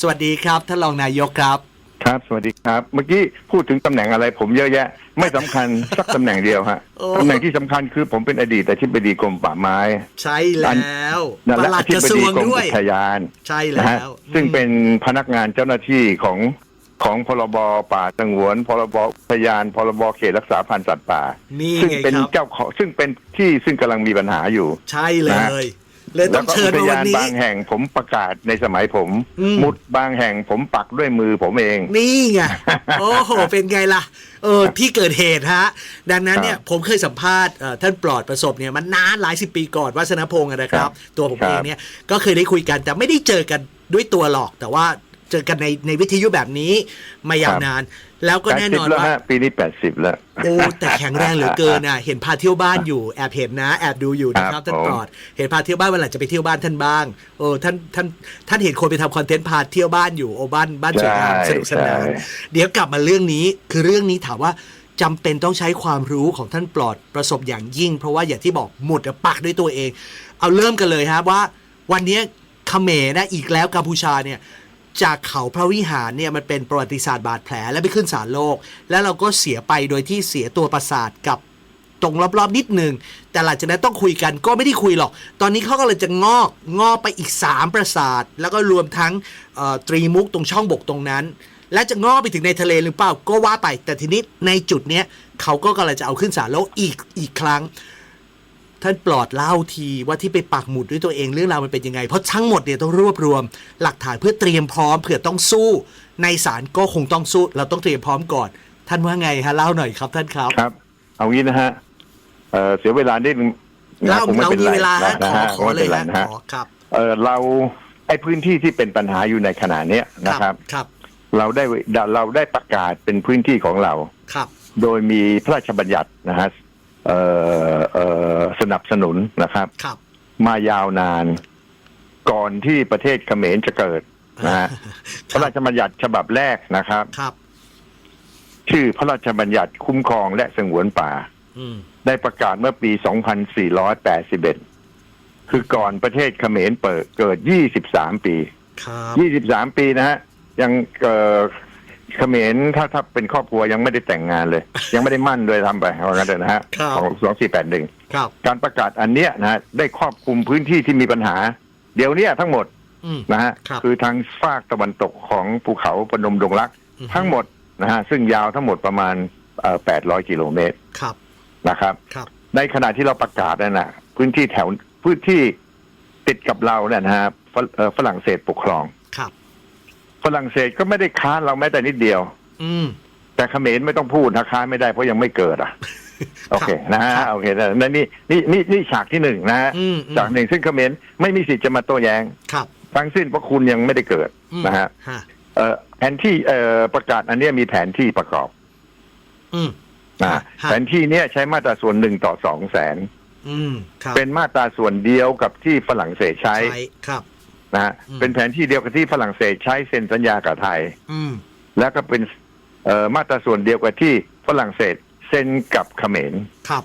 สวัสดีครับท่านรองนายกครับ ครับ สวัสดีครับ เมื่อกี้พูดถึงตำแหน่งอะไร ผมเยอะแยะ ไม่สำคัญ สักตำแหน่งเดียวฮะโอ้ ตำแหน่งที่สำคัญคือผมเป็นอดีตอธิบดีกรมป่าไม้ใช่แล้วนั่นปและลัอดธิกระบทรดีวงกรมด้วย อุทยาน ใช่นะแล้ฮะวซึ่งอืมเป็นพนักงานเจ้าหน้าที่ของของพรบป่าสงวน พรบอุทยาน พรบเขตรักษาพันธุ์สัตว์ป่า นี่ซึ่งไงเป็นครับ เจ้าของซึ่งเป็นที่ซึ่งกำลังมีปัญหาอยู่ ใช่เลนะฮะย เลยต้แล้อวงก็เชิอุญทมาวันยานนี้ บางแห่งผมประกาศในสมัยผม อืม มุดบางแห่งผมปักด้วยมือผมเอง นี่ไง โอ้โห เป็นไงล่ะ เออ ที่เกิดเหตุฮะ ดังนั้นเนี่ย ครับผมเคยสัมภาษณ์เอ่อท่านปลอดประสบเนี่ย มันนานหลายสิบปีก่อนวัฒนพงศ์อะนะครับ ครับตัวผมครับ เองเนี่ย ก็เคยได้คุยกันแต่ไม่ได้เจอกันด้วยตัวหรอก แต่ว่า เจอกันในในวิทยุแบบนี้มายาวนาน แล้วก็แปดแน่สินบอนแล้วว่าฮะปีนี้แปดสิบแล้วโอ้แต่แข็งแรงเหลือเกินอะเห็นพาเที่ยวบ้านอยู่แอบเห็นนะแอบดูอยู่นะคครัรับบท่านผมปลอด เห็นพาเที่ยวบ้านวันหลังจะไปเที่ยวบ้านท่านบ้างโอ้ท่านท่านท่านเห็นคนไปทำคอนเทนต์พาเที่ยวบ้านอยู่โอ้บ้านบ้านสวยงามสนุกสนานเดี๋ยวกลับมาเรื่องนี้คือเรื่องนี้ถามว่าจำเป็นต้องใช้ความรู้ของท่านปลอดประสบอย่างยิ่ง เพราะว่าอย่างที่บอกหมุดอะปักด้วยตัวเอง เอาเริ่มกันเลยครับว่า วันนี้เขมรนะอีกแล้วกัมพูชาเนี่ย จากเขาพระวิหารเนี่ยมันเป็นประวัติศาสตร์บาดแผลและไปขึ้นศาลโลก แล้วเราก็เสียไปโดยที่เสียตัวประสาทกับตรงรอบๆนิดหนึ่งแต่หลังจากนั้นต้องคุยกันก็ไม่ได้คุยหรอก ตอนนี้เขาก็เลยจะงอกงอกไปอีก 3 ประสาท แล้วก็รวมทั้งตรีมุกตรงช่องบกตรงนั้น และจะงอกไปถึงในทะเลหรือเปล่าก็ว่าไป แต่ทีนี้ในจุดเนี้ยเขาก็กำลังจะเอาขึ้นศาลโลกอีกอีกครั้ง ท่านปลอดเล่าทีว่าที่ไปปักหมุดด้วยตัวเองเรื่องราวมันเป็นยังไง เพราะทั้งหมดเนี่ยต้องรวบรวม หลักฐานเพื่อเตรียมพร้อมเผื่อต้องสู้ ในศาลก็คงต้องสู้ เราต้องเตรียมพร้อมก่อน ท่านว่าไงฮะเล่าหน่อยครับท่านครับครับ เอางี้นะฮะเอ่อเสียเวลานิดนึงนะเล่าคงไม่เราเป็นมีไรเวลาฮะนะขอฮะขอไม่เลเป็ยนไรฮะนะฮะขอครับเออเราไอ้พื้นที่ที่เป็นปัญหาอยู่ในขณะเนี้ยนะครับครับ เราได้เราได้ประกาศเป็นพื้นที่ของเราครับ โดยมีพระราชบัญญัตินะฮะเอ่อเอ่อ สนับสนุนนะครับครับมายาวนาน ก่อนที่ประเทศเขมรจะเกิดนะฮะพระราชบัญญัติฉบับแรกนะครับครับ ชื่อพระราชบัญญัติคุ้มครองและสงวนป่าอืมได้ประกาศเมื่อปี 2481 คือก่อนประเทศเขมรเปิดเกิด 23 ปีครับ23 ปีนะฮะยัง เอ่อเขมรถ้าถ้าเป็นครอบครัวยังไม่ได้แต่งงานเลย ยังไม่ได้มั่นเลยทำไปเอางั้นเถอะนะฮะครับ ของ2481ครับ การประกาศอันเนี้ยนะฮะได้ครอบคลุมพื้นที่ที่มีปัญหา เดี๋ยวเนี้ยทั้งหมดอืม นะฮะครับคือทางฝากตะวันตกของภูเขาปนมดงรักอือฮึทั้งหมดนะฮะซึ่งยาวทั้งหมดประมาณเอ่อ800 กิโลเมตรครับนะครับ ครับ ในขณะที่เราประกาศนั่นนะพื้นที่แถวพื้นที่ติดกับเราเนี่ยนะฮะฝเอ่อฝรั่งเศสปกครอง ครับ ฝรั่งเศสก็ไม่ได้ค้านเราแม้แต่นิดเดียว อืม แต่เขมรไม่ต้องพูดนะค้านไม่ได้เพราะยังไม่เกิดอะ โอเคนะฮะครับโอเคนั่นนี่นี่นี่นี่ฉากที่หนึ่งนะฮะอืมอืม ฉากหนึ่งซึ่งเขมรไม่มีสิทธิ์จะมาโต้แย้ง ครับทั้งสิ้นเพราะคุณยังไม่ได้เกิดอืมนะฮะฮะเอ่อแผนที่เอ่อประกาศอันเนี้ยมีแผนที่ประกอบอืม นะฮะ แผนที่เนี้ยใช้มาตราส่วนหนึ่งต่อสองแสน อืมครับเป็นมาตราส่วนเดียวกับที่ฝรั่งเศสใช้ ใช้ครับ นะฮะอืม เป็นแผนที่เดียวกับที่ฝรั่งเศสใช้เซ็นสัญญากับไทย อืม แล้วก็เป็นเอ่อมาตราส่วนเดียวกับที่ฝรั่งเศสเซ็นกับเขมร ครับ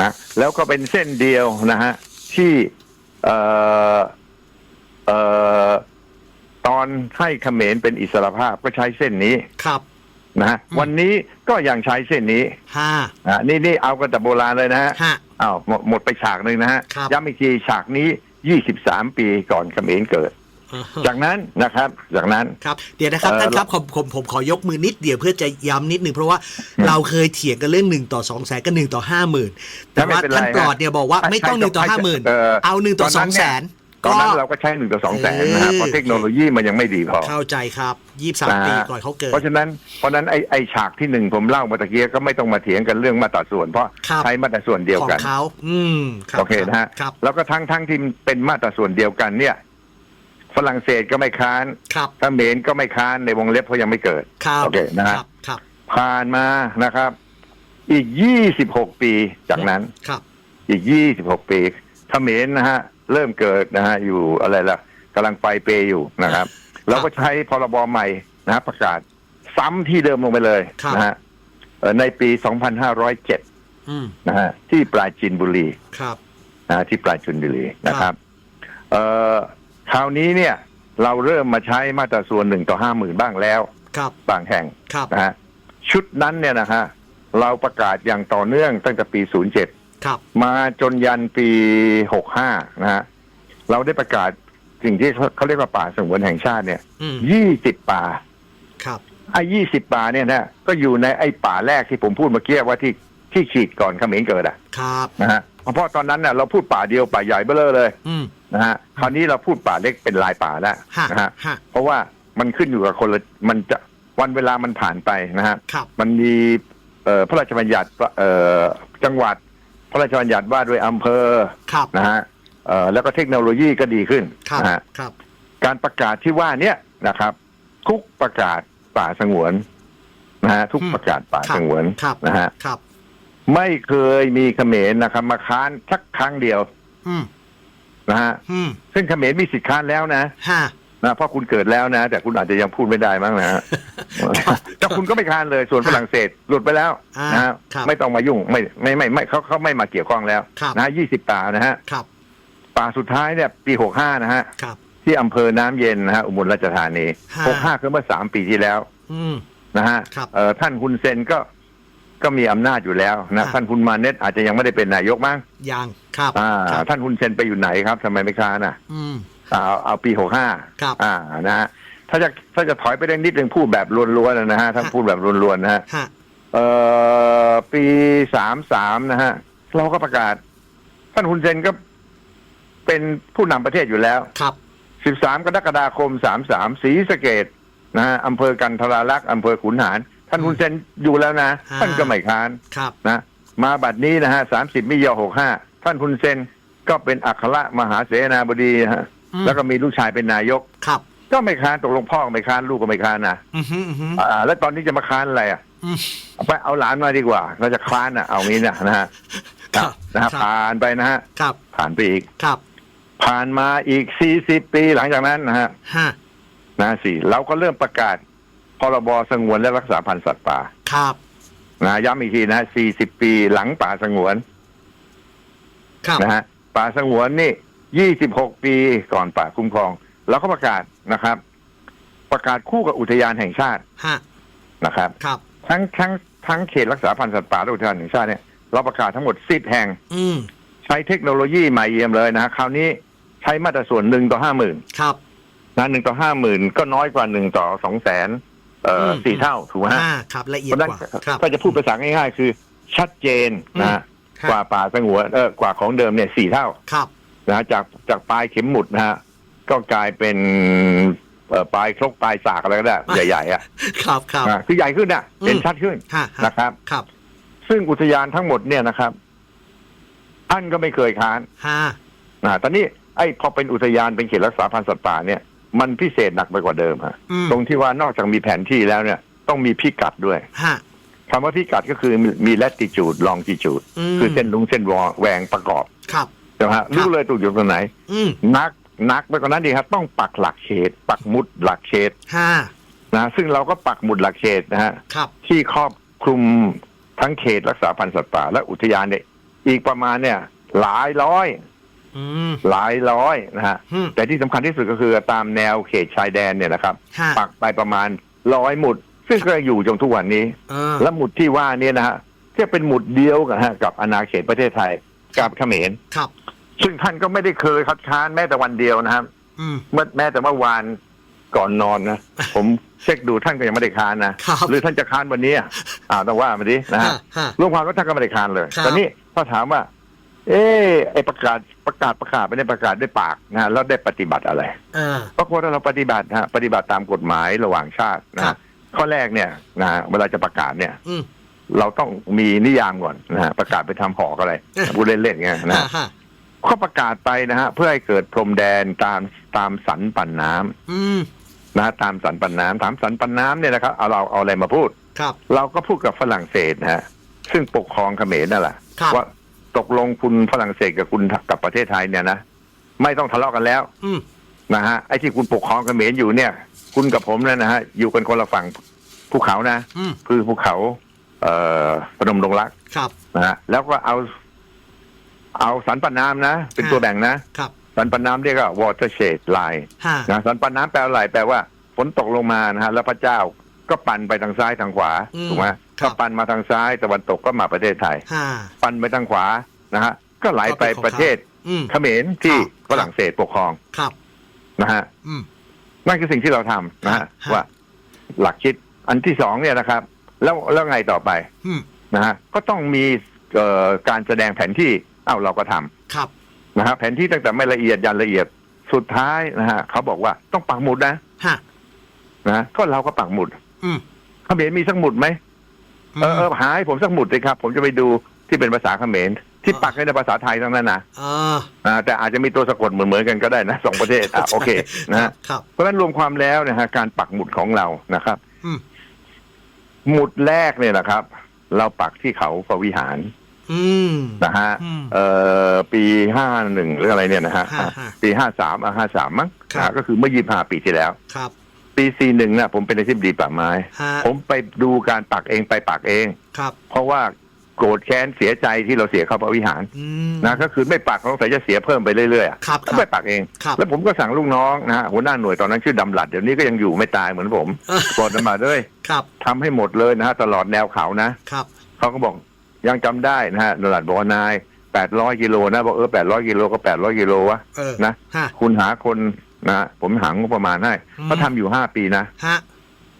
นะแล้วก็เป็นเส้นเดียวนะฮะที่เอ่อเอ่อตอนให้เขมรเป็นอิสรภาพก็ใช้เส้นนี้ครับนะฮะอืมวันนี้ก็ยังใช้เส้นนี้ห้า นะนี่นี่เอากันแต่โบราณเลยนะฮะห้าอ้าวหมดหมดไปฉากหนึ่งนะฮะครับ ย้ำอีกทีฉากนี้ 23ปีก่อนเขมรเกิด จากนั้นนะครับ จากนั้นครับเดี๋ยวนะครับเอ่อท่านครับผมผมผมขอยกมือนิดเดียวเพื่อจะย้ำนิดหนึ่งเพราะว่าอืมเราเคยเถียงกันเรื่องหนึ่งต่อสองแสนกับหนึ่งต่อห้าหมื่นแต่ว่าไม่เป็นไรท่านปลอดเนี่ยบอกว่าให้ไม่ต้องหให้นึ่งต่อให้ห้าหมื่นเอ่อเอาหนึ่งต่อตสอนนั้องนเนี่แสยน ตอนนั้นเราก็ใช้หนึ่งต่อสองแสนนะฮะเออเพราะเทคโนโลยีมันยังไม่ดีพอ เข้าใจครับยี่สามนะฮะปีก่อนเขาเกิด เพราะฉะนั้นเพราะฉะนั้นไอ้ไอ้ฉากที่หนึ่งผมเล่ามาตะเกียก็ไม่ต้องมาเถียงกันเรื่องมาตราส่วน เพราะครับใช้มาตราส่วนเดียวของกันเขาอืมรับโอเคนะฮะครับแล้วก็ทั้งทั้งที่เป็นมาตราส่วนเดียวกันเนี่ยฝรั่งเศสก็ไม่ค้านครับเขมรก็ไม่ค้านในวงเล็บเพราะยังไม่เกิดครับโอเคนะฮะครับครับผ่านมานะครับ อีก26ปีจากนั้นครับอีก26ปีเขมรนะฮะ เริ่มเกิดนะฮะอยู่อะไรล่ะกำลังไปเปย์อยู่นะครับ เราก็ใช้พรบใหม่นะฮะประกาศซ้ำที่เดิมลงไปเลยครับ นะฮะเอ่อในปี 2507 อืมนะฮะที่ปราจีนบุรี ครับ นะฮะที่ปราจีนบุรีนะครับเอ่อคราวนี้เนี่ย เราเริ่มมาใช้มาตราส่วนหนึ่งต่อห้าหมื่นบ้างแล้ว ครับ บางแห่งครับ นะฮะชุดนั้นเนี่ยนะฮะเราประกาศอย่างต่อเนื่องตั้งแต่ปี 07 ครับ มาจนยันปี65นะฮะเราได้ประกาศสิ่งที่เขาเขาเรียกว่าป่าสงวนแห่งชาติเนี่ยอืม20ป่า ครับ ไอ้ยี่สิบป่าเนี่ยนะก็อยู่ในไอ้ป่าแรกที่ผมพูดเมื่อกี้ว่าที่ที่ฉีดก่อนเขมรเกิดอะครับ นะฮะเพราะตอนนั้นน่ะเราพูดป่าเดียวป่าใหญ่เบ้อเลยเลยอืมนะฮะคราวนี้เราพูดป่าเล็กเป็นลายป่าแล้วฮะนะฮะฮะเพราะว่ามันขึ้นอยู่กับคนละมันจะวันเวลามันผ่านไปนะฮะครับ มันมีเอ่อพระราชบัญญัติเอ่อจังหวัด พระราชบัญญัติว่าด้วยอำเภอครับนะฮะเอ่อแล้วก็เทคโนโลยีก็ดีขึ้นครับนะฮะครับ การประกาศที่ว่าเนี้ยนะครับ ทุกประกาศป่าสงวนนะฮะทุกประกาศป่าครับสงวนครับนะฮะครับ ไม่เคยมีเขมรนะครับ มาค้านสักครั้งเดียวอืมนะฮะอืมซึ่งเขมรมีสิทธิ์ค้านแล้วนะ ฮะ นะเพราะคุณเกิดแล้วนะ แต่คุณอาจจะยังพูดไม่ได้มั้งนะฮะแต่คุณก็ไม่ค้านเลยส่วนฝรั่งเศสหลุดไปแล้วอ่านะฮะครับไม่ต้องมายุ่งไม่ไม่ไม่ไม่เขาเขาไม่มาเกี่ยวข้องแล้วครับนะยี่สิบป่านะฮะครับป่าสุดท้ายเนี่ย ปีหกห้านะฮะครับที่อำเภอน้ำเย็นนะฮะอุบลราชธานีฮะหกห้าคือเมื่อสามปีที่แล้วอืมนะฮะครับเอ่อท่านฮุนเซนก็ก็มีอำนาจอยู่แล้วนะครับท่านฮุนมาเน็ตอาจจะยังไม่ได้เป็นนายกมั้งยังครับอ่าครับท่านฮุนเซนไปอยู่ไหนครับทำไมไม่ค้านอะอืม เอาเอาปีหกห้าครับอ่านะฮะถ้าจะถ้าจะถอยไปเรื่องนิดนึงพูดแบบล้วนๆนะฮะท่านฮะพูดแบบล้วนๆนะฮะฮะเอ่อปีสามสามนะฮะเราก็ประกาศ ท่านฮุนเซนก็เป็นผู้นำประเทศอยู่แล้ว ครับสิบสามกรกฎาคมสามสามศรีสะเกดนะฮะอำเภอกันทราลักษณ์อำเภอขุนหาร ท่านฮุนเซนอยู่แล้วนะอ่าท่านก็ไม่ค้านครับ นะมาบัดนี้นะฮะสามสิบมิยอหกห้าท่านฮุนเซนก็เป็นอัครมหาเสนาบดีนะฮะอืม แล้วก็มีลูกชายเป็นนายก ครับ ก็ไม่ค้านตกลงพ่อก็ไม่ค้านลูกก็ไม่ค้านนะอืมฮึอืมฮึอ่าแล้วตอนนี้จะมาค้านอะไรอะอืม เอาไปเอาหลานมาดีกว่า เราจะค้านอะเอางี้นะนะฮะครับนะฮะครับผ่านไปนะฮะครับผ่านไปอีก ครับผ่านมาอีกสี่สิบปีหลังจากนั้นนะฮะฮะนะสี่เราก็เริ่มประกาศพรบสงวนและรักษาพันธุ์สัตว์ป่าครับนะย้ำอีกทีนะสี่สิบปีหลังป่าสงวนครับนะฮะป่าสงวนนี่ ยี่สิบหกปีก่อนป่าคุ้มครองเราก็ประกาศนะครับ ประกาศคู่กับอุทยานแห่งชาติฮะนะครับ ครับ ทั้งทั้งทั้งเขตรักษาพันธุ์สัตว์ป่าและอุทยานแห่งชาติเนี่ยเราประกาศทั้งหมดสิบแห่ง อืมใช้เทคโนโลยีใหม่เยี่ยมเลยนะฮะคราวนี้ใช้มาตราส่วนหนึ่งต่อห้าหมื่นครับ นะหนึ่งต่อห้าหมื่นก็น้อยกว่าหนึ่งต่อสองแสนเอ่ออม สี่เท่าถูกไหมฮะอ่าครับละเอีเพยดราะฉะนั้นกว่าครับถ้าจะพูดภาษาง่ายๆ คือชัดเจนนะฮะครับ กว่าป่าสงวนเออกว่าของเดิมเนี่ยสี่เท่า ครับ นะฮะจากจากปลายเข็มหมุดนะฮะก็กลายเป็นเอ่อปลายครกปลายสากอะไรก็ได้ ใหญ่ๆอะครับครับอะคือใหญ่ขึ้นอะอืมเห็นชัดขึ้นฮะฮะนะครับครับ ซึ่งอุทยานทั้งหมดเนี่ยนะครับท่านก็ไม่เคยค้านฮะนะตอนนี้ไอ้พอเป็นอุทยานเป็นเขตรักษาพันธุ์สัตว์ป่าเนี่ยมันพิเศษหนักไปกว่าเดิมฮะอืมตรงที่ว่านอกจากมีแผนที่แล้วเนี่ย ต้องมีพิกัดด้วยฮะคำว่าพิกัดก็คือมี latitude longitude อืมคือเส้นลุงเส้นวอแหวงประกอบครับใช่ไหมฮะรู้เลยถูกอยู่ตรงไหนอืมนักนักไปกว่านั้นดีครับ ต้องปักหลักเขต ปักหมุดหลักเขตฮะนะซึ่งเราก็ปักหมุดหลักเขตนะฮะครับที่ครอบคลุมทั้งเขตรักษาพันธุ์สัตว์ป่าและอุทยานเนี่ยอีกประมาณเนี่ย หลายร้อยอืมหลายร้อยนะฮะอืมแต่ที่สำคัญที่สุดก็คือตามแนวเขตชายแดนเนี่ยนะครับฮะปักไปประมาณร้อยหมุด ซึ่งก็อยู่จนทุกวันนี้เออและหมุดที่ว่าเนี่ยนะฮะที่เป็นหมุดเดียวกันฮะกับอาณาเขตประเทศไทยกับเขมรครับ ซึ่งท่านก็ไม่ได้เคยคัดค้านแม้แต่วันเดียวนะครับอืม เมื่อแม้แต่เมื่อวานก่อนนอนนะ ผมเช็คดูท่านก็ยังไม่ได้ค้านนะครับ หรือท่านจะค้านวันนี้อะอ่าต้องว่ามาดินะฮะ ฮะฮะ รวมความว่าท่านก็ไม่ได้ค้านเลยครับตอนนี้ถ้าถามว่า เออไอประกาศประกาศประกาศไม่ได้ประกาศด้วยปากนะฮะแล้วได้ปฏิบัติอะไรเออปรากฏว่าเราปฏิบัติฮะปฏิบัติตามกฎหมายระหว่างชาตินะครัฮะบ ข้อแรกเนี่ยนะฮะเวลาจะประกาศเนี่ย อืม เราต้องมีนิยามก่อนนะฮะประกาศไปทำหอกอะไรเออพูดเล่นๆไงนะฮะฮะฮะ ก็ประกาศไปนะฮะเพื่อให้เกิดพรมแดนตามตามสันปันน้ำอืมนะฮะตามสันปันน้ำถามสันปันน้ำเนี่ยนะครับเอาเราเอาอะไรมาพูด ครับ เราก็พูดกับฝรั่งเศสนะฮะซึ่งปกครองเขมรนั่นแหละครับ ว่าตกลงคุณฝรั่งเศสกับคุณกับประเทศไทยเนี่ยนะไม่ต้องทะเลาะกันแล้วอืมนะฮะไอ้ที่คุณปกครองเขมรอยู่เนี่ย คุณกับผมเนี่ยนะฮะอยู่กันคนละฝั่งภูเขานะ อืมคือภูเขา เอ่อพนมดงรัก ครับ นะฮะแล้วก็เอา เอาสันปันน้ำนะ เป็นอ่าตัวแบ่งนะ ครับ สันปันน้ำเรียกว่า watershed line ฮะนะสันปันน้ำแปลว่าอะไรแปลว่าฝนตกลงมานะฮะแล้วพระเจ้าก็ปั่นไปทางซ้ายทางขวาอืมถูกไหมครับถ้าปั่นมาทางซ้ายตะวันตกก็มาประเทศไทยฮะปั่นไปทางขวานะฮะก็ไหลไปก็เป็นของประเทศอืมเขมรที่ครับฝรั่งเศสปกครองครับนะฮะอืมนั่นคือสิ่งที่เราทำนะฮะฮะว่าหลักคิดอันที่สองเนี่ยนะครับ แล้วแล้วไงต่อไปอืมนะฮะก็ต้องมีเอ่อการแสดงแผนที่ เอ้าเราก็ทำครับนะฮะแผนที่ตั้งแต่ไม่ละเอียดยันละเอียดสุดท้ายนะฮะเขาบอกว่าต้องปักหมุดนะฮะนะก็เราก็ปักหมุด อืมเขมรมีสักหมุดไหมเออเออหาให้ผมสักหมุดเลยครับ ผมจะไปดูที่เป็นภาษาเขมรที่ปักให้ในภาษาไทยทั้งนั้นนะเอออ่าแต่อาจจะมีตัวสะกดเหมือนเหมือนๆกันก็ได้นะสองประเทศอะโอเคนะฮะครับเพราะฉะนั้นรวมความแล้วนะฮะการปักหมุดของเรานะครับอืมหมุดแรกเนี่ยนะครับ เราปักที่เขาพระวิหาร อืม นะฮะอืมเอ่อปีห้าหนึ่งหรืออะไรเนี่ยนะฮะ ฮะฮะปีห้าสามอะห้าสามมั้งครับ นะฮะก็คือเมื่อยี่ห้าปีที่แล้ว ครับปีสี่หนึ่งนะผมเป็นอธิบดีป่าไม้ ฮะผมไปดูการปักเองไปปักเอง ครับเพราะว่าโกรธแค้นเสียใจที่เราเสียเข้าพระวิหารอืม นะก็คือไม่ปักสงสัยจะเสียเพิ่มไปเรื่อยๆอะครับ ก็คไปรับปักเอง ครับ แล้วผมก็สั่งลูกน้องนะฮะหัวหน้าหน่วยตอนนั้นชื่อดำหลัดเดี๋ยวนี้ก็ยังอยู่ไม่ตายเหมือนผมเออบอกดำหลัดเลยครับทำให้หมดเลยนะฮะตลอดแนวเขานะ ครับ เขาก็บอก ยังจำได้นะฮะดำหลัดบอกว่านายแปดร้อยกิโลนะบอกเออแปดร้อยกิโลก็แปดร้อยกิโลวะเออนะฮะคุณหาคนนะฮะผมหางบประมาณให้อืมเขาทำอยู่ห้าปีนะฮะ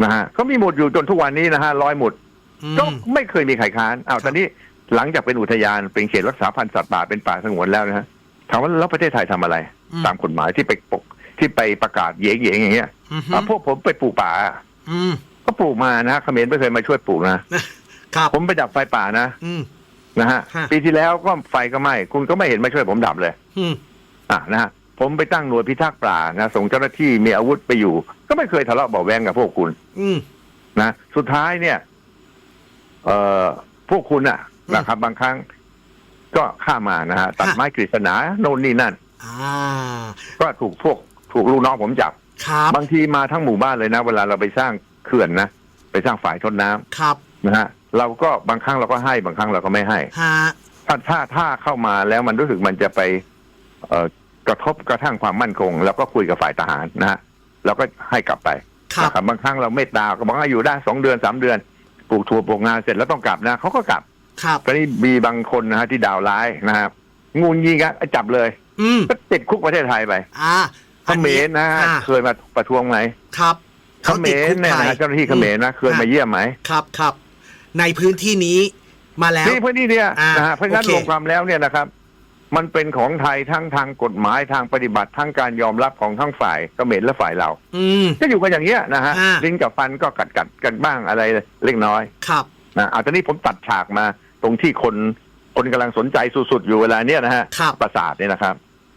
นะฮะเขามีหมุดอยู่จนทุกวันนี้นะฮะร้อยหมุดอืมก็ไม่เคยมีใครค้านอ้าวครับตอนนี้หลังจากเป็นอุทยานเป็นเขตรักษาพันธุ์สัตว์ป่าเป็นป่าสงวนแล้วนะฮะถามว่าแล้วประเทศไทยทำอะไรอืมตามกฎหมายที่ไปปกที่ไปประกาศเหยงเหยงอย่างเงี้ยอืมอะพวกผมไปปลูกป่าอืมก็ปลูกมานะฮะเขมรไม่เคยมาช่วยปลูกนะ ครับ ผมไปดับไฟป่านะอืม นะฮะฮะปีที่แล้วก็ไฟก็ไหม้คุณก็ไม่เห็นมาช่วยผมดับเลย อืม อะนะฮะผมไปตั้งหน่วยพิทักษ์ป่านะส่งเจ้าหน้าที่มีอาวุธไปอยู่ ก็ไม่เคยทะเลาะเบาะแวงกับพวกคุณ อืม นะสุดท้ายเนี่ย เอ่อพวกคุณอะอืมนะครับ บางครั้ง ก็ข้ามมานะฮะตัดฮะไม้กฤษณาโน่นนี่นั่น อ่า ก็ถูกพวกถูกลูกน้องผมจับ ครับ บางทีมาทั้งหมู่บ้านเลยนะ เวลาเราไปสร้างเขื่อนนะ ไปสร้างฝายทนน้ำครับ นะฮะ เราก็บางครั้งเราก็ให้บางครั้งเราก็ไม่ให้ ฮะ ถ้าถ้าถ้าเข้ามาแล้วมันรู้สึกมันจะไป เอ่อกระทบกระทั่งความมั่นคงแล้วก็คุยกับฝ่ายทหารนะฮะเราก็ให้กลับไปครับ นะครับบางครั้งเราเมตตาก็บอกว่าอยู่ได้สองเดือนสามเดือนปลูกถั่วปลูกงาเสร็จแล้วต้องกลับนะเขาก็กลับครับ ตอนนี้มีบางคนนะฮะที่ดาวร้ายนะครับงูยิงอะจับเลยอืม ก็ติดคุกประเทศไทยไปอ่าเขมรนะฮะอ่าเคยมาประท้วงไหมครับเขมรเนี่ยนะฮะเจ้าหน้าที่เขมรนะเคยมาเยี่ยมไหม ครับครับ ในพื้นที่นี้มาแล้ว ที่พื้นที่เนี่ยอ่านะฮะเพราะฉะนั้นโอเครวมความแล้วเนี่ยนะครับ มันเป็นของไทยทั้งทางกฎหมายทางปฏิบัติทั้งการยอมรับของทั้งฝ่ายเขมรและฝ่ายเราอืม ก็อยู่กันอย่างเงี้ยนะฮะอ่า ลิ้นกับฟันก็กัดกัดกันบ้างอะไรเล็กน้อย ครับ นะอาตอนนี้ผมตัดฉากมาตรงที่คนคนกำลังสนใจสุดๆอยู่เวลาเนี้ยนะฮะครับ ปราสาทเนี่ยนะครับ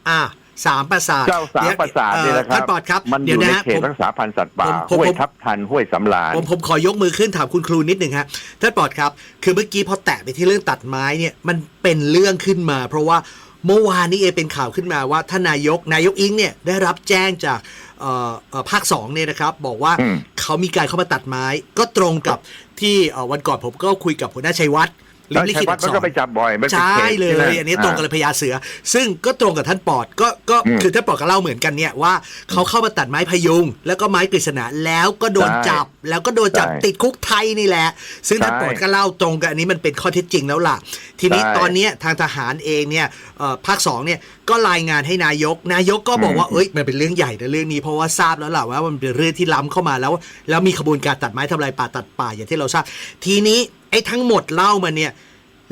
อ่า สามประสาทเจ้าสามดี๋ยวปราสาทเนี่ยนะคอ่อรัท่านปอดครับมันอเดี๋ยวยู่นะในฮะเขตผมรักษาพันธุ์สัตว์ป่าผมผมห้วยผมทับทันห้วยสำราญผมผมขอยกมือขึ้นถามคุณครูนิดหนึ่งฮะท่านปอดครับ คือเมื่อกี้พอแตะไปที่เรื่องตัดไม้เนี่ยมันเป็นเรื่องขึ้นมา เพราะว่าเมื่อวานนี้เองเป็นข่าวขึ้นมาว่าท่านนายกนายกอิงเนี่ยได้รับแจ้งจากเอ่อเอ่อภาคสองเนี่ยนะครับ บอกว่าอืมเขามีการเข้ามาตัดไม้ก็ตรงกับที่เอ่อวันก่อนผมก็คุยกับหัวหน้าชัยวัฒน์ ลิแล้วมลิชัขิยตวัอัฒกน์ษก็รไปจับบ่อยมันเป็นใช่ขตเลที่ยอันนี้ตรงกับเลยพญาเสือ ซึ่งก็ตรงกับท่านปอดก็ก็อืมคือท่านปอดก็เล่าเหมือนกันเนี่ยว่าเขาเข้ามาตัดไม้พยุง แล้วก็ไม้กฤษณะแล้วก็โดนใช่จับ แล้วก็โดนจับใช่ติดคุกไทยนี่แหละ ซึ่งท่านใช่ปอดก็เล่าตรงกันอันนี้มันเป็นข้อเท็จจริงแล้วล่ะ ทีนี้ใช่ตอนเนี้ยทางทหารเองเนี่ยเอ่อภาคสองเนี่ยก็รายงานให้นายก นายกก็บอกว่าอืมเอ้ยมันเป็นเรื่องใหญ่นะเรื่องนี้เพราะว่าทราบแล้วล่ะว่ามันเป็นเรื่องที่ล้ำเข้ามาแล้ว แล้วมีขบวนการตัดไม้ทำลายป่าตัดป่าอย่างที่เราทราบ ทีนี้ไอ้ทั้งหมดเล่ามาเนี่ย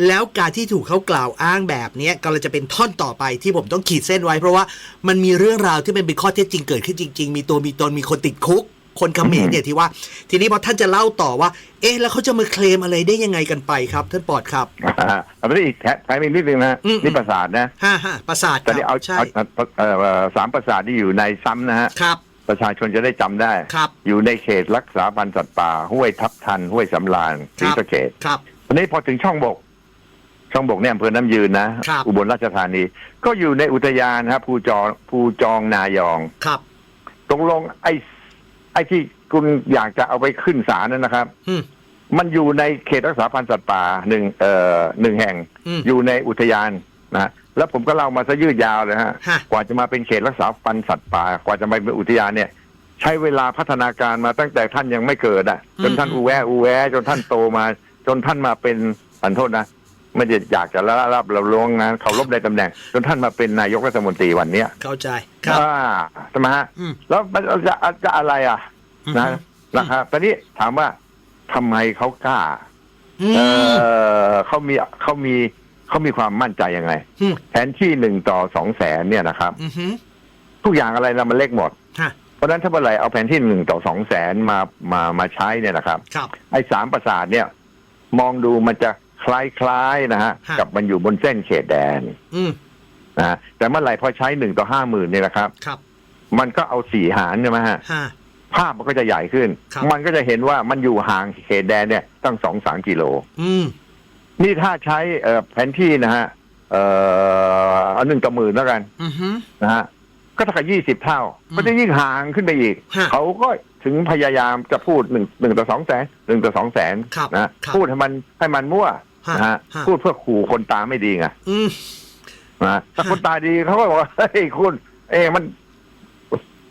แล้วการที่ถูกเขากล่าวอ้างแบบเนี้ยก็เลยจะเป็นท่อนต่อไปที่ผมต้องขีดเส้นไว้ เพราะว่ามันมีเรื่องราวที่มันเป็นข้อเท็จจริงเกิดขึ้นจริง ๆ มีตัวมีตนมีคนติดคุก คนเขมรเนี่ยที่ว่า ทีนี้พอท่านจะเล่าต่อว่า เอ๊ะแล้วเขาจะมาเคลมอะไรได้ยังไงกันไปครับ ท่านปอดครับอ่าเอาไปได้อีกแถแถมอีกนิดนึงนะอืมนี่ปราสาทนะฮ่าฮ่าประสาทคตอนนี้รัเอาบใช่เอาเอาเอ่อสามปราสาทที่อยู่ในซ้ำนะฮะครับ ประชาชนจะได้จำได้ ครับ อยู่ในเขตรักษาพันธุ์สัตว์ป่า ห้วยทับทัน ห้วยสำราญศรีสะเกดครับทีนี้พอถึงช่องบก ช่องบกเนี่ยอำเภอน้ำยืนนะครับอุบลราชธานี ก็อยู่ในอุทยานนะครับภูจองภูจองนายองครับตกลงไอ้ไอ้ที่คุณอยากจะเอาไปขึ้นศาลนั่นนะครับอืมมันอยู่ในเขตรักษาพันธุ์สัตว์ป่าหนึ่งเอ่อหนึ่งแห่งอืมอยู่ในอุทยานนะ แล้วผมก็เล่ามาซะยืดยาวเลยฮะ ฮะ กว่าจะมาเป็นเขตรักษาพันธุ์สัตว์ป่า กว่าจะมาเป็นอุทยานเนี่ย ใช้เวลาพัฒนาการมาตั้งแต่ท่านยังไม่เกิดอะ จนท่านอืมอูแวอูแวจนท่านโตมา จนท่านมาเป็นอันโทษนะไม่ได้อยากจะละรับเราลวงนะเขารบในตำแหน่ง จนท่านมาเป็นนายกรัฐมนตรีวันเนี้ยเข้าใจครับ อ่าใช่ไหมฮะ อืม แล้วมันจะจะอะไรอะอืมนะนะครับตอนนี้ถามว่าทำไมเขากล้า อืเอมอเขามีเขามี เขามีความมั่นใจยังไง อืมแผนที่หนึ่งต่อสองแสนเนี่ยนะครับ อือฮึทุกอย่างอะไรนะมันเล็กหมด ฮะเพราะฉะนั้นถ้าเมื่อไหร่เอาแผนที่หนึ่งต่อสองแสนมามามาใช้เนี่ยนะครับ ครับ ไอ้สามประสาทเนี่ย มองดูมันจะคล้ายๆนะฮะฮะ กับมันอยู่บนเส้นเขตแดนอืมนะฮะแต่เมื่อไหร่พอใช้หนึ่งต่อห้าหมื่นเนี่ยนะครับ ครับมันก็เอาสี่หารใช่ไหมฮะ ฮะ ภาพมันก็จะใหญ่ขึ้น ครับ มันก็จะเห็นว่ามันอยู่ห่างเขตแดนเนี่ยตั้งสองสามกิโล อืม นี่ถ้าใช้เอ่อแผนที่นะฮะเอ่อเอาหนึ่งต่อหมื่นแล้วกันอือฮึ นะฮะก็เท่ากับยี่สิบเท่าอืมก็จะยิ่งห่างขึ้นไปอีก ฮะเขาก็ถึงพยายามจะพูดหนึ่งหนึ่งต่อสองแสนหนึ่งต่อสองแสนครับนะครับพูดให้มันให้มันมั่วฮะนะฮะฮะ พูดเพื่อขู่คนตาไม่ดีไง อืม นะถ้าฮะ คนตาดีเขาก็บอกว่าเฮ้ยคุณ เอ้มัน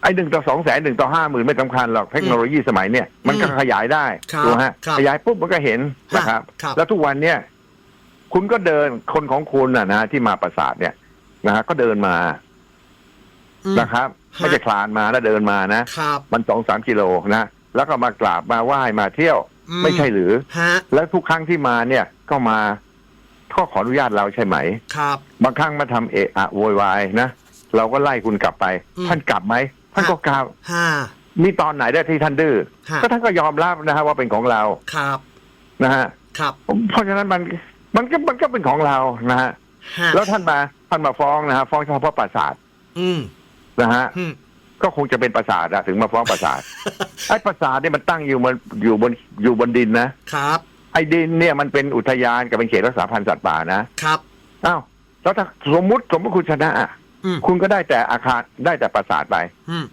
ไอ้หนึ่งต่อสองแสนหนึ่งต่อห้าหมื่นไม่สำคัญหรอกเทคโนโลยีสมัยเนี่ยมันก็ขยายได้ครับถูกไหมฮะครับขยายปุ๊บมันก็เห็นนะครับ ครับ แล้วทุกวันเนี่ย คุณก็เดินคนของคุณนะนะที่มาประสาทเนี่ยนะฮะก็เดินมาอืมนะครับฮะไม่ใช่คลานมาแล้วเดินมานะครับมันสองสามกิโลนะแล้วก็มากราบมาไหว้มาเที่ยวอืไม่ใช่หรือฮะแล้วทุกครั้งที่มาเนี่ยก็มาก็ขออนุญาตเราใช่ไหม ครับ บางครั้งมาทำเอะอะโวยวายนะเราก็ไล่คุณกลับไปอืมท่านกลับไหมท่านก็กลับฮะมีตอนไหนได้ที่ท่านดื้อฮะก็ท่านก็ยอมรับนะฮะว่าเป็นของเราครับนะฮะครับเพราะฉะนั้นมัน มันก็มันก็เป็นของเรานะฮะฮะแล้วท่านมาท่านมาฟ้องนะฮะฟ้องเฉพาะปราสาทอืมนะฮะอืมก็คงจะเป็นปราสาทอะถึงมาฟ้องปราสาทไอ้ปราสาทเนี่ยมันตั้งอยู่บนอยู่บนอยู่บนดินนะครับ ไอ้ดินเนี่ยมันเป็นอุทยานกับเป็นเขตรักษาพันธุ์สัตว์ป่านะครับอ้าวแล้วถ้าสมมุติสมมติคุณชนะอะอืมคุณก็ได้แต่อาคารได้แต่ปราสาทไปอืม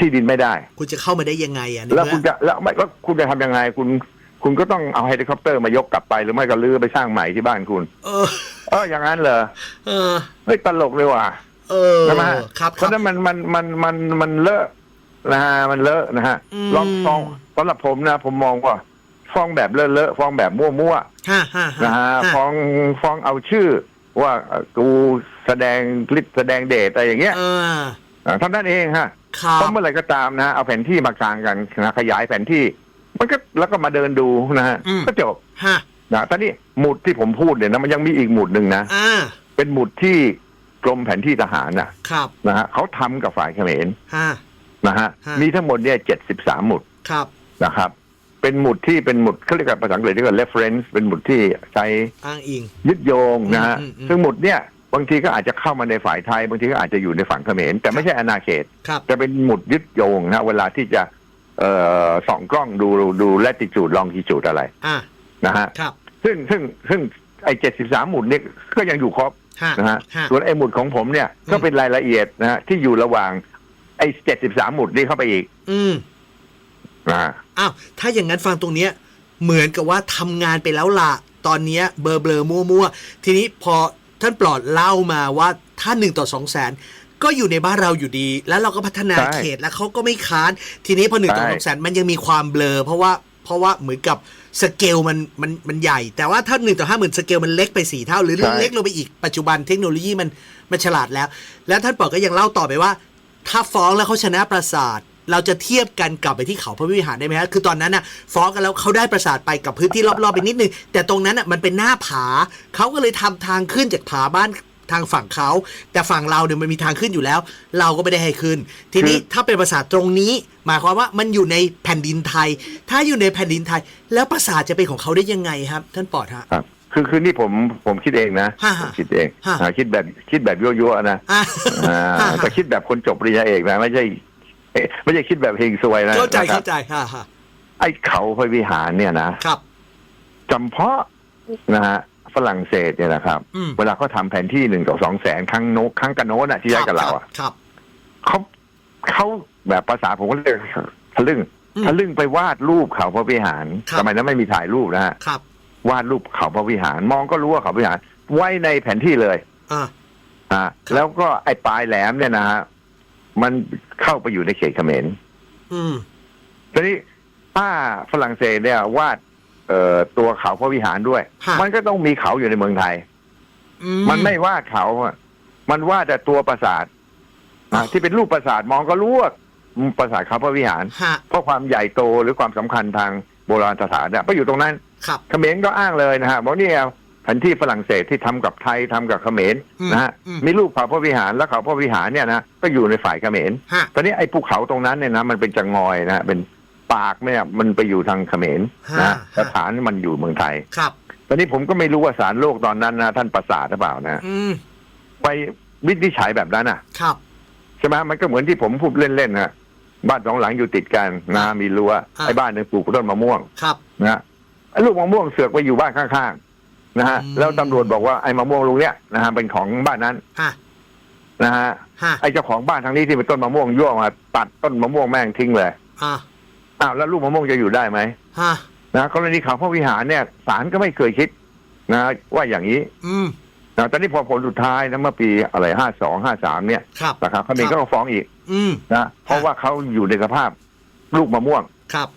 ที่ดินไม่ได้ คุณจะเข้ามาได้ยังไงอะในแล้วเมื่คุณอจะแล้วไม่แล้วคุณจะทำยังไงคุณ คุณก็ต้องเอาเฮลิคอปเตอร์มายกกลับไปหรือไม่ก็ลื้อไปสร้างใหม่ที่บ้านคุณ เออ เอออย่างนั้นเหรอเออ เฮ้ยตลกเลยว่ะเออใช่ไหมครับเพครัราะบฉะนั้นมันมันมันมันมันเลอะนะฮะมันเลอะนะฮะอืมลองฟ้องสำหรับผมนะ ผมมองว่าฟ้องแบบเลอะเลอะฟ้องแบบมั่วฮะฮะๆนะฮะฮะฟ้องฟ้องเอาชื่อ ว่าเอ่อกูแสดงคลิปแสดงเดทอะไรอย่างเงี้ยเอออ่าเท่านั้นเองฮะครับเพราะเมื่อไหร่ก็ตามนะเอาแผนที่มากลางกันนะขยายแผนที่ มันก็แล้วก็มาเดินดูนะฮะ อืม ก็จบฮะนะตอนนี้หมุดที่ผมพูดเนี่ยนะมันยังมีอีกหมุดหนึ่งนะ อ่าเป็นหมุดที่กรมแผนที่ทหารนะครับนะฮะเขาทำกับฝ่ายเขมรฮะ นะฮะฮะ มีทั้งหมดเนี่ยเจ็ดสิบสามหมุดครับนะครับ เป็นหมุดที่เป็นหมุดเขาเรียกว่าภาษาอังกฤษเรียกว่า reference เป็นหมุดที่ใช้ อ้างอิง ยึดโยงนะฮะ อืมอืมอืม ซึ่งหมุดเนี่ย บางทีก็อาจจะเข้ามาในฝ่ายไทย บางทีก็อาจจะอยู่ในฝั่งเขมรแต่ไม่ใช่อาณาเขต ครับจะเป็นหมุดยึดโยงนะเวลาที่จะ เอ่อส่องกล้องดูดู latitude longitude อะไรอ่านะฮะครับ ซึ่งซึ่งซึ่งไอ้เจ็ดสิบสามหมุดเนี่ยก็ยังอยู่ครบฮะนะฮะฮะ ส่วนไอ้หมุดของผมเนี่ยก็เป็นรายละเอียดนะฮะที่อยู่ระหว่างไอ้เจ็ดสิบสามหมุดนี้เข้าไปอีกอืมนะฮะ อ้าวถ้าอย่างนั้นฟังตรงเนี้ย เหมือนกับว่าทำงานไปแล้วล่ะ ตอนเนี้ยเบลอเบลอมั่วมั่วๆ ทีนี้พอท่านปลอดเล่ามาว่าถ้าหนึ่งต่อสองแสน ก็อยู่ในบ้านเราอยู่ดี แล้วเราก็พัฒนาใช่เขตแล้วเขาก็ไม่ค้าน ทีนี้พอหนึ่งต่อใช่สองแสนมันยังมีความเบลอ เพราะว่าเพราะว่าเหมือนกับสเกลมันมันมันใหญ่ แต่ว่าถ้าหนึ่งต่อห้าหมื่นสเกลมันเล็กไปสี่เท่า หรือใช่เล็กลงไปอีกปัจจุบันเทคโนโลยีมันมันฉลาดแล้ว แล้วท่านปลอดก็ยังเล่าต่อไปว่า ถ้าฟ้องแล้วเขาชนะปราสาทเราจะเทียบกันกลับไปที่เขาพระวิหารได้ไหมฮะคือตอนนั้นน่ะฟ้องกันแล้วเขาได้ปราสาทไปกับพื้นที่รอบๆไปนิดนึง แต่ตรงนั้นน่ะมันเป็นหน้าผาเขาก็เลยทำทางขึ้นจากผาบ้าน ทางฝั่งเขาแต่ฝั่งเราเนี่ยมันมีทางขึ้นอยู่แล้ว เราก็ไม่ได้ให้ขึ้น ทีนี้ถ้าเป็นปราสาทตรงนี้ หมายความว่ามันอยู่ในแผ่นดินไทย ถ้าอยู่ในแผ่นดินไทย แล้วปราสาทจะเป็นของเขาได้ยังไงครับ ท่านปอดฮะครับคือคือนี่ผมผมคิดเองนะฮะผมคิดเองฮะอ่าคิดแบบคิดแบบยั่วๆนะอ่าอ่าแต่คิดแบบคนจบปริญญาเอกนะไม่ใช่เอ๊ะไม่ใช่คิดแบบเฮงซวยนะเข้าใจนะครับเข้าใจฮ่าฮ่าไอ้เขาพระวิหารเนี่ยนะครับจำเพาะนะฮะ ฝรั่งเศสเนี่ยนะครับ อืมเวลาเขาทำแผนที่หนึ่งต่อสองแสนครั้งโนครั้งกันโน้นอะที่ย้ายกับเราอะครับ เขาเขาแบบภาษาผมก็เรียกทะลึ่งอืมทะลึ่งไปวาดรูปเขาพระวิหารครับ สมัยนั้นไม่มีถ่ายรูปนะฮะครับ วาดรูปเขาพระวิหาร มองก็รู้ว่าเขาพระวิหาร ไว้ในแผนที่เลย อ่า อ่าแล้วก็ไอ้ปลายแหลมเนี่ยนะฮะมันเข้าไปอยู่ในเขตเขมรอืม ทีนี้ถ้าฝรั่งเศสเนี่ยวาด เอ่อตัวเขาพระวิหารด้วย ฮะ มันก็ต้องมีเขาอยู่ในเมืองไทย อืมันไม่วาดเขาอะมันวาดแต่ตัวปราสาทนะที่เป็นรูปปราสาทมองก็รู้ว่าปราสาทเขาพระวิหาร ฮะเพราะความใหญ่โตหรือความสำคัญทางโบราณสถานเนี่ยก็อยู่ตรงนั้นครับ เขมรก็อ้างเลยนะฮะบอกเนี่ยแผนที่ฝรั่งเศสที่ทำกับไทยทำกับเขมรอืมนะฮะอืม มีรูปเขาพระวิหารแล้วเขาพระวิหารเนี่ยนะก็อยู่ในฝ่ายเขมร ฮะ ตอนนี้ไอ้ภูเขาตรงนั้นเนี่ยนะมันเป็นจังงอยนะฮะเป็น ปากเนี่ยมันไปอยู่ทางเขมรนะฮะสถานมันอยู่เมืองไทย ครับ ตอนนี้ผมก็ไม่รู้ว่าสารโลกตอนนั้นนะท่านประสาทหรือเปล่านะอืม ไปวินิจฉัยแบบนั้นอะครับ ใช่ไหมมันก็เหมือนที่ผมพูดเล่นๆนะบ้านสองหลังอยู่ติดกันนะมีรั้วอ่าไอ้บ้านหนึงปลูกต้นมะม่วง ครับ นะไอ้ลูกมะม่วงเสือกไปอยู่บ้านข้างๆนะฮะอืม แล้วตำรวจบอกว่าไอ้มะม่วงลุงเนี้ยนะฮะเป็นของบ้านนั้นฮะนะฮะฮะไอ้เจ้าของบ้านทางนี้ที่เป็นต้นมะม่วงยั่วมาตัดต้นมะม่วงแม่งทิ้งเลย อ่า อ้าวแล้วลูกมะม่วงจะอยู่ได้ไหมฮะนะกรณีเขาพระวิหารเนี่ยศาลก็ไม่เคยคิดนะ ว่าอย่างนี้ อืมนะตอนนี้พอผลสุดท้ายนะเมื่อปีอะไรห้าสองห้าสามเนี่ยครับนะครับเขาเองก็ฟ้องอีก อืมนะเพราะว่าเขาอยู่ในสภาพลูกมะม่วงครับ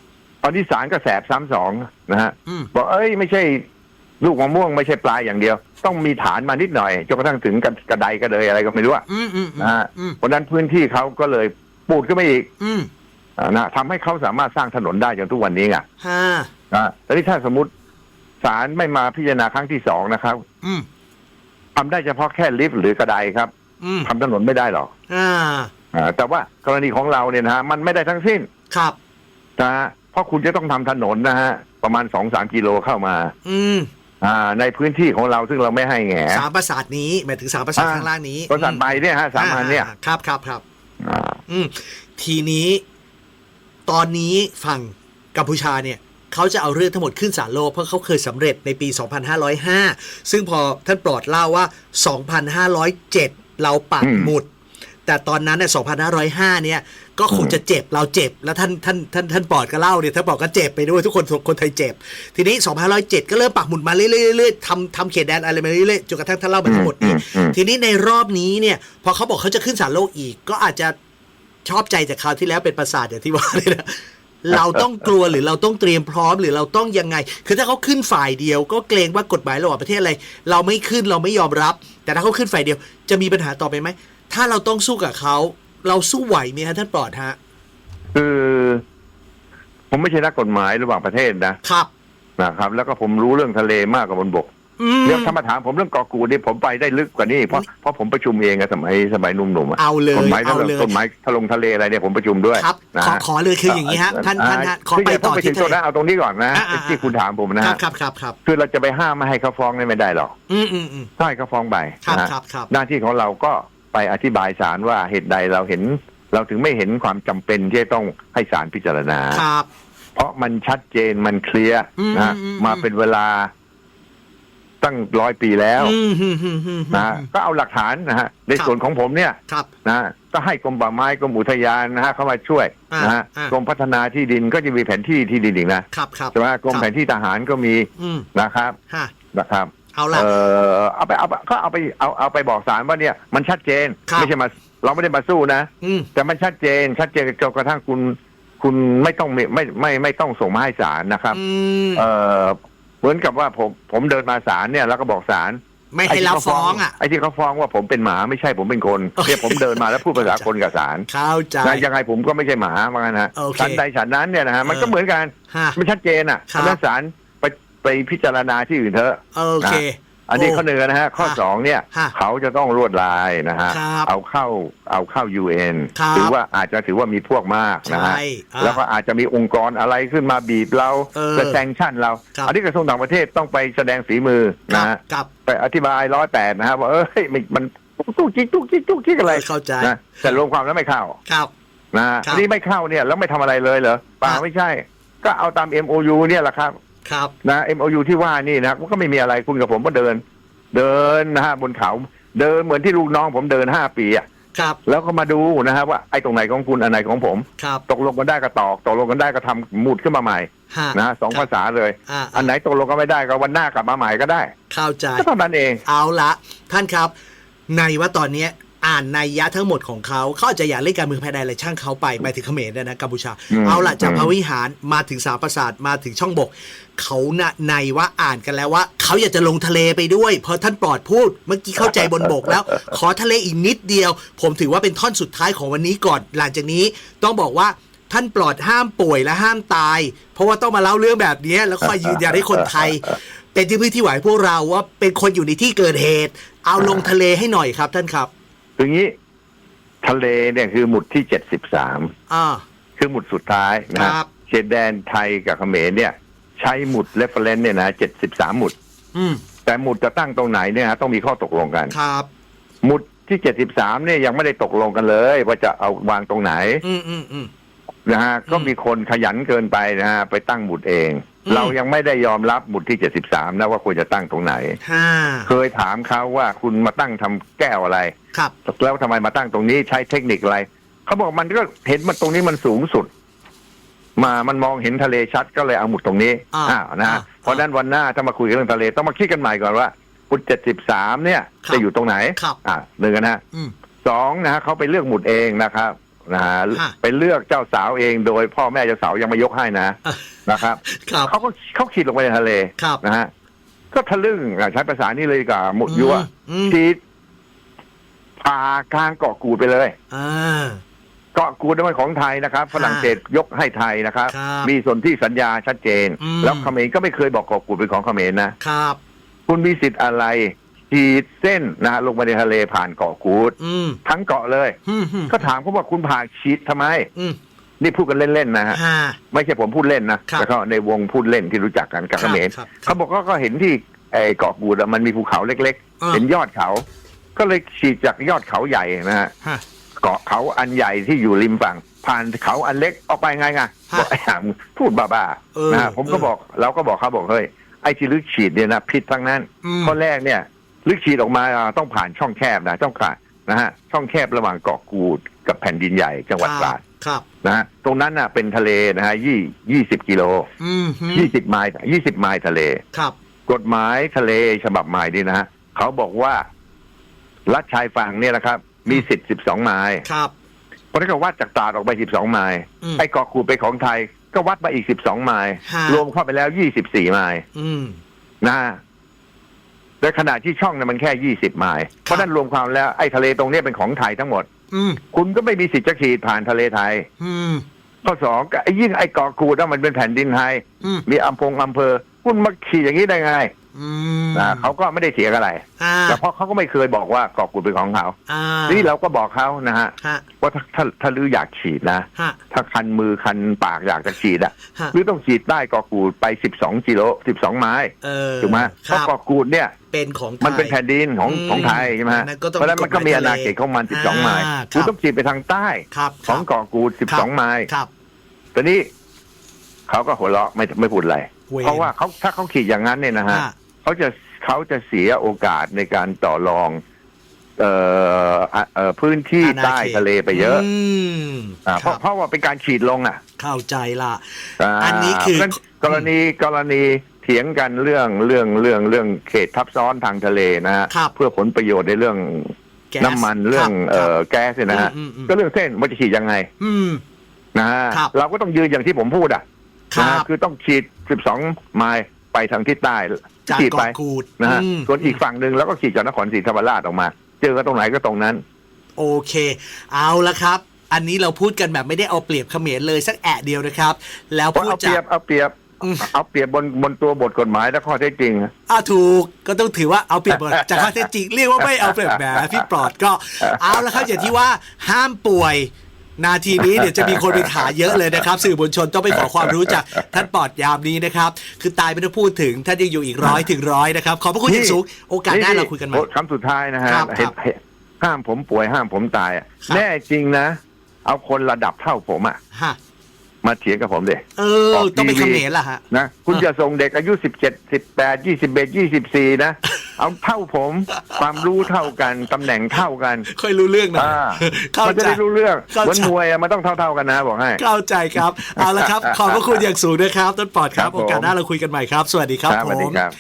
ตอนนี้ศาลก็แสบซ้ำสองนะฮะอืมบอกเอ้ยไม่ใช่ลูกมะม่วงไม่ใช่ปลายอย่างเดียว ต้องมีฐานมานิดหน่อยจนกระทั่งถึงกระกระไดกระเดยอะไรก็ไม่รู้อะอืมอืมอืมนะฮะอืมเพราะฉะนั้นพื้นที่เขาก็เลยปูดขึ้นมาอีกอืมอ่า นะทำให้เขาสามารถสร้างถนนได้จนทุกวันนี้ไงฮะนะแต่ที่ถ้าสมมติศาลไม่มาพิจารณาครั้งที่สองนะครับอืมทำได้เฉพาะแค่ลิฟต์หรือกระไดครับอืมทำถนนไม่ได้หรอกอ่าอ่าแต่ว่ากรณีของเราเนี่ยนะฮะมันไม่ได้ทั้งสิ้นครับนะฮะเพราะคุณจะต้องทำถนนนะฮะประมาณสองสามกิโลเข้ามา อืมอ่า ในพื้นที่ของเราซึ่งเราไม่ให้แหงสามประสาทนี้หมายถึงสามประสาทอ่าข้างล่างนี้ประสาทใบเนี่ยฮะสามอันเนี่ย อ่ครับครับครับ อ่า อืมทีนี้ ตอนนี้ฝั่งกัมพูชาเนี่ยเขาจะเอาเรื่องทั้งหมดขึ้นศาลโลกเพราะเขาเคยสำเร็จในปี 2505 ซึ่งพอท่านปลอดเล่าว่า 2507 เราปักหมุด แต่ตอนนั้นเนี่ย2505 เนี่ยก็คงจะเจ็บเราเจ็บ แล้วท่านท่านท่านท่านปลอดก็เล่าเนี่ยท่านปลอดก็เจ็บไปด้วยทุกคนคนไทยเจ็บ ทีนี้ 2507 ก็เริ่มปักหมุดมาเรื่อยๆเรื่อยๆทำทำเขตแดนอะไรมาเรื่อยๆจนกระทั่งท่านเล่ามาทั้งหมดนี้อืมทีนี้ในรอบนี้เนี่ยพอเขาบอกเขาจะขึ้นศาลโลกอีก ก็อาจจะ ชอบใจจากคราวที่แล้วเป็นประสาทอย่างที่ว่าเลยนะเราต้องกลัวหรือเราต้องเตรียมพร้อมหรือเราต้องยังไง คือถ้าเขาขึ้นฝ่ายเดียว ก็เกรงว่ากฎหมายระหว่างประเทศอะไร เราไม่ขึ้นเราไม่ยอมรับ แต่ถ้าเขาขึ้นฝ่ายเดียว จะมีปัญหาต่อไปไหมถ้าเราต้องสู้กับเขาเราสู้ไหวไหมฮะท่านปลอดฮะคือผมไม่ใช่นักกฎหมายระหว่างประเทศนะครับนะครับ แล้วก็ผมรู้เรื่องทะเลมากกว่าบนบกอืม เรื่องธรรมถามผมเรื่องเกาะกูดนี่ผมไปได้ลึกกว่านี้เพราะเพราะผมประชุมเองอะสมัยสมัยหนุ่มๆอะเอาเลยกฎหมายเอาเลยกฎหมายทะลงทะเลอะไรเนี่ยผมประชุมด้วยครับนะขอฮะขอเลยคืออย่างนี้ฮะท่านท่านฮะขอไปต่อไปถึที่งทะตัวเลนั้นเอาตรงนี้ก่อนนะอ่าอ่าที่คุณถามผมนะครัฮะบครับครับครับคือเราจะไปห้ามไม่ให้เขาฟ้องนี่ไม่ได้หรอกอืมอืมอืมใช่เขาฟ้องไปครับนะฮะครับครับหน้าที่ของเราก็ไปอธิบายศาลว่าเหตุใดเราเห็น เราถึงไม่เห็นความจำเป็นที่จะต้องให้ศาลพิจารณาครับ เพราะมันชัดเจนมันเคลียร์อืมนะอืมอืมมาเป็นเวลา ตั้งร้อยปีแล้วอืมอืมอืมอืมนะก็เอาหลักฐานนะฮะในครับส่วนของผมเนี่ยครับนะก็ให้กรมป่าไม้กรมอุทยานนะฮะเข้ามาช่วยอ่านนะฮะอ่ากรมพัฒนาที่ดินก็จะมีแผนที่ที่ดินอีกนะครับครับใช่ไหมกรมคบแผนที่ทหารก็มีอืมนะครับฮะนะครับเอาละเออเอาไปเอาไปก็เอาไปเอาเอาไปบอกศาลว่าเนี่ยมันชัดเจนครับไม่ใช่มาเราไม่ได้มาสู้นะอืมแต่มันชัดเจน ชัดเจนจนกระทั่งคุณ คุณไม่ต้องไม่ไม่ไม่ไม่ต้องส่งมาให้ศาลนะครับอืมเออ เหมือนกับว่าผมผมเดินมาศาลเนี่ยแล้วก็บอกศาลไม่ให้รับฟ้องอะไอ้ที่เขาฟ้องว่าผมเป็นหมาไม่ใช่ผมเป็นคนโอเคเนี่ยผมเดินมาแล้วพูดภาษาคนกับศาลเข้าใจนะยังไงผมก็ไม่ใช่หมาเหมือนกันนะโอเคฉันใดฉันนั้นเนี่ยนะฮะมันก็เออเหมือนกันฮะไม่ชัดเจนอะครับเพราะฉะนั้นศาลไปไปพิจารณาที่อื่นเถอะโอเค อันนี้โอ้ข้อหนึ่งนะฮะข้อฮะสองเนี่ยฮะเขาจะต้องรวดลายนะฮะครับเอาเข้าเอาเข้ายูเอ็นครับถือว่าอาจจะถือว่ามีพวกมากนะฮะใช่อ่าแล้วก็อาจจะมีองค์กรอะไรขึ้นมาบีบเราเออจะแซงชั่นเราครับอันนี้กระทรวงต่างประเทศต้องไปแสดงฝีมือครันะบฮะกับไปอธิบายร้อยแปดนะฮะว่าเอ้ยมันมันตุ๊กจิ๊กตุ๊กจิ๊กตุ๊กจิ๊กอะไรเข้าใจนะแต่รวมความแล้วไม่เข้าครับนะฮะครับอันนี้ไม่เข้าเนี่ยแล้วไม่ทำอะไรเลยเหรอเปล่าครับไม่ใช่ ก็เอาตาม MOU เนี่ยแหละครับ ครับนะ MOU ที่ว่านี่นะมันก็ไม่มีอะไรคุณกับผมก็เดิน เดินนะฮะบนเขาเดินเหมือนที่ลูกน้องผมเดินห้าปีอะครับ แล้วก็มาดูนะฮะว่าไอ้ตรงไหนของคุณอันไหนของผม ครับ ตกลงกันได้ก็ตอกตกลงกันได้ก็ทำหมุดขึ้นมาใหม่ฮะนะฮะสองครับภาษาเลย อ่าอันไหนตกลงกันไม่ได้ก็วันหน้ากลับมาใหม่ก็ได้เข้าใจ ก็เท่านั้นเอง เอาละท่านครับ ในว่าตอนเนี้ย อ่านในยยะทั้งหมดของเขาเขาอาจจะอยากเล่นการเมืองภายในอะไรช่างเขาไปหมายถึงเขมรเนยนะกัมพูชาอืมเอาละจากอืมพระวิหารมาถึงสามปราสาทมาถึงช่องบก เขาน่ะในว่าอ่านกันแล้วว่า เขาอยากจะลงทะเลไปด้วย เพราะท่านปลอดพูดเมื่อกี้เข้าใจบนบกแล้ว ขอทะเลอีกนิดเดียว ผมถือว่าเป็นท่อนสุดท้ายของวันนี้ก่อน หลังจากนี้ต้องบอกว่าท่านปลอดห้ามป่วยและห้ามตาย เพราะว่าต้องมาเล่าเรื่องแบบนี้แล้วคอยยืนยันให้คนไทย เป็นที่พึ่งที่ไหวพวกเราว่าเป็นคนอยู่ในที่เกิดเหตุ เอาลงทะเลให้หน่อยครับท่านครับ คืองี้ ทะเลเนี่ยคือหมุดที่เจ็ดสิบสามอ่า คือหมุดสุดท้ายนะฮะครับ เขตแดนไทยกับเขมรเนี่ย ใช้หมุดเรฟเฟรนซ์เนี่ยนะเจ็ดสิบสามหมุด อืม แต่หมุดจะตั้งตรงไหนเนี่ยฮะต้องมีข้อตกลงกัน ครับ หมุดที่เจ็ดสิบสามเนี่ยยังไม่ได้ตกลงกันเลย ว่าจะเอาวางตรงไหนอืมอืมอืม นะฮะก็มีคนขยันเกินไปนะฮะไปตั้งหมุดเองอืม เรายังไม่ได้ยอมรับหมุดที่เจ็ดสิบสามนะว่าควรจะตั้งตรงไหน ห้าเคยถามเขาว่าคุณมาตั้งทำแก้วอะไร ครับ แล้วทำไมมาตั้งตรงนี้ใช้เทคนิคอะไร เขาบอกมันก็เห็นมันตรงนี้มันสูงสุด มามันมองเห็นทะเลชัดก็เลยเอาหมุดตรงนี้อ่าอ้าวนะอ่าเพราะฉะนั้นวันหน้าถ้ามาคุยกันเรื่องทะเลต้องมาคิดกันใหม่ก่อนว่าหมุดเจ็ดสิบสามเนี่ย ครับจะอยู่ตรงไหนครับ อ่าหนึ่งนะอืม สองนะฮะเขาไปเลือกหมุดเองนะครับ นะฮะฮะไปเลือกเจ้าสาวเองโดยพ่อแม่เจ้าสาวยังไม่ยกให้นะอะ นะครับครับเขาก็เขาขีดลงไปในทะเลครับนะฮะก็ทะลึ่งอะใช้ภาษานี่เลยดีกว่าหมุดยั่วอืมขีดผ่ากลางเกาะกูดไปเลย อ่า เกาะกูดเป็นของไทยนะครับ ฝรั่งเศสยกให้ไทยนะครับ ครับมีส่วนที่สัญญาชัดเจน อืม แล้วเขมรก็ไม่เคยบอกเกาะกูดเป็นของเขมรนะครับ คุณมีสิทธิ์อะไร ขีดเส้นนะฮะลงไปในทะเลผ่านเกาะกูด อืมทั้งเกาะเลย อืมอืมก็ถามเขาว่าคุณผ่าชีดทำไม อืมนี่พูดกันเล่นๆนะฮะห้าไม่ใช่ผมพูดเล่นนะครับแต่เขาในวงพูดเล่นที่รู้จักกันกับคเขรับมรครับเขาบอกว่าก็เห็นที่ไอ้เกาะกูดอะมันมีภูเขาเล็กอ่า ๆ เห็นยอดเขา ก็เลยฉีดจากยอดเขาใหญ่นะฮะฮะ เกาะเขาอันใหญ่ที่อยู่ริมฝั่ง ผ่านเขาอันเล็กออกไปไงไงฮะบอกไอ้ห่ามึงพูดบ้าเออๆนะฮะผมก็เออบอกเราก็บอกเขาบอกเฮ้ยไอ้ที่ลึกฉีดเนี่ยนะผิดทั้งนั้นอืม ข้อแรกเนี่ย ลึกฉีดออกมาอ่าต้องผ่านช่องแคบนะต้องผ่านนะฮะช่องแคบระหว่างเกาะกูดกับแผ่นดินใหญ่จังหวัดตราดครับนะฮะตรงนั้นน่ะเป็นทะเลนะฮะยี่ยี่สิบกิโลอืมฮึยี่สิบไมล์ยี่สิบไมล์ทะเลครับ กฎหมายทะเลฉบับใหม่นี่นะฮะเขาบอกว่ารัฐชายฝั่งเนี่ยนะครับ มีสิทธิ์สิบสองไมล์ครับเพราะถ้าเกิดวัดจากตราดออกไปสิบสองไมล์อืมไอ้เกาะกูดเป็นของไทยก็วัดมาอีกสิบสองไมล์ฮะรวมเข้าไปแล้วยี่สิบสี่ไมล์อืมนะฮะ แต่ขณะที่ช่องเนี่ยมันแค่ยี่สิบไมล์เพราะฉะนั้นรวมความแล้วไอ้ทะเลตรงเนี้ยเป็นของไทยทั้งหมด อืมคุณก็ไม่มีสิทธิ์จะขีดผ่านทะเลไทย อืมข้อสองก็ไอ้ยิ่งไอ้เกาะกูดน่ะมันเป็นแผ่นดินไทย อืมมีอำพงอำเภอ คุณมาขี่อย่างนี้ได้ไงอืมนะเขาก็ไม่ได้เสียอะไรอ่าแต่เพราะเขาก็ไม่เคยบอกว่าเกาะกูดเป็นของเขาอ่านี่เราก็บอกเขานะฮะฮะว่าถ้าถ้าถ้าลืออยากฉีดนะ ฮะถ้าคันมือคันปากอยากจะฉีดอะฮะหรือต้องฉีดใต้เกาะกูดไปสิบสองกิโลสิบสองไม้เออถูกไหมคเพราะรับเกาะกูดเนี่ย เป็นของไทยมันเป็นแผ่นดินของอืมของไทยใช่ไหมฮะนั่นก็ต้องเพราะฉะนั้นมันก็มีอาณาเขตของมันสิบสองไม้อ่าคุณครับต้องฉีดไปทางใต้ครับของเกาะกูดสิบสองไม้ครับตอนนี้เขาก็หัวเราะไม่ไม่พูดอะไรเวรเพราะว่าเขาถ้าเขาขีดอย่างนั้นเนี่ยนะฮะฮะเขาจะเขาจะเสียโอกาสในการต่อรองเอ่ออะเอ่อพื้นที่อาณาใต้เขตทะเลไปเยอะมอ่าคเพรัราะบเพราะว่าเป็นการฉีดลงอะ เข้าใจละาอันนี้คือเพราะฉะนั้นกรณีกรณี เถียงกันเรื่องเรื่องเรื่องเรื่องเขตทับซ้อนทางทะเลนะฮะครับเพื่อผลประโยชน์ในเรื่องแก๊สน้ำมันเรื่องคบเอ่อแก๊สเนี่ยนะฮะอืมอืมก็เรื่องเส้นมันจะฉีดยังไงอืม นะฮะครับ เราก็ต้องยืนอย่างที่ผมพูดอะครันะฮะบคือต้องฉีด 12 ไมล์ไปทางทิศใต้จากฉีดไปเกาะกูดนะฮะอืมส่วนอีกฝั่งหนึ่งแล้วก็ขีดจากนครศรีธรรมราชออกมา เจอกันตรงไหนก็ตรงนั้น โอเค เอาละครับ อันนี้เราพูดกันแบบไม่ได้เอาเปรียบเขมรเลยสักแอะเดียวนะครับ แล้วพูดเอาเปจารียก บเอาเปรียบอืม เอาเปรียบบนบนตัวบทกฎหมายและข้อเท็จจริงอ่าถูกก็ต้องถือว่าเอาเปรียบจากข้อเท็จจริง เรียกว่าไม่เอาเปรียบแหมพี่ปลอดก็เอาละครับอย่างที่ว่าห้ามป่วยนาทีนี้เดี๋ยวจะมีคนไปถาเยอะเลยนะครับ สื่อมวลชนต้องไปขอความรู้จากท่านปลอดยามนี้นะครับ คือตายไม่ต้องพูดถึงท่านยังอยู่อีกร้อยถึงร้อยนะครับ ขอบพระคุณอย่างสูงโอกาสหน้าเราคุยกันใหม่โอ้คำสุดท้ายนะฮะครับเห็นเห็นห้ามผมป่วยห้ามผมตายอะครับแน่จริงนะ เอาคนระดับเท่าผมอะฮะ มาเถียงกับผมเด็เออ ต้องไปเขมรล่ะฮะนะคุณอะจะส่งเด็กอายุสิบเจ็ดสิบแปดยี่สิบเอ็ดยี่สิบสี่นะ เอาเท่าผมความรู้เท่ากันตำแหน่งเท่ากันค่อยรู้เรื่องหนะอ่าเข้ามันจะใจได้รู้เรื่องเข้าใจเหมือนมวยอะมันต้องเท่าๆกันนะบอกให้ เข้าใจครับ เอาละครับ ขอบพระคุณอย่างสูงนะครับ ต้นปอดครับครับผมโอกาสหน้าเราคุยกันใหม่ครับ สวัสดีครับครับผสวัสดีมครับ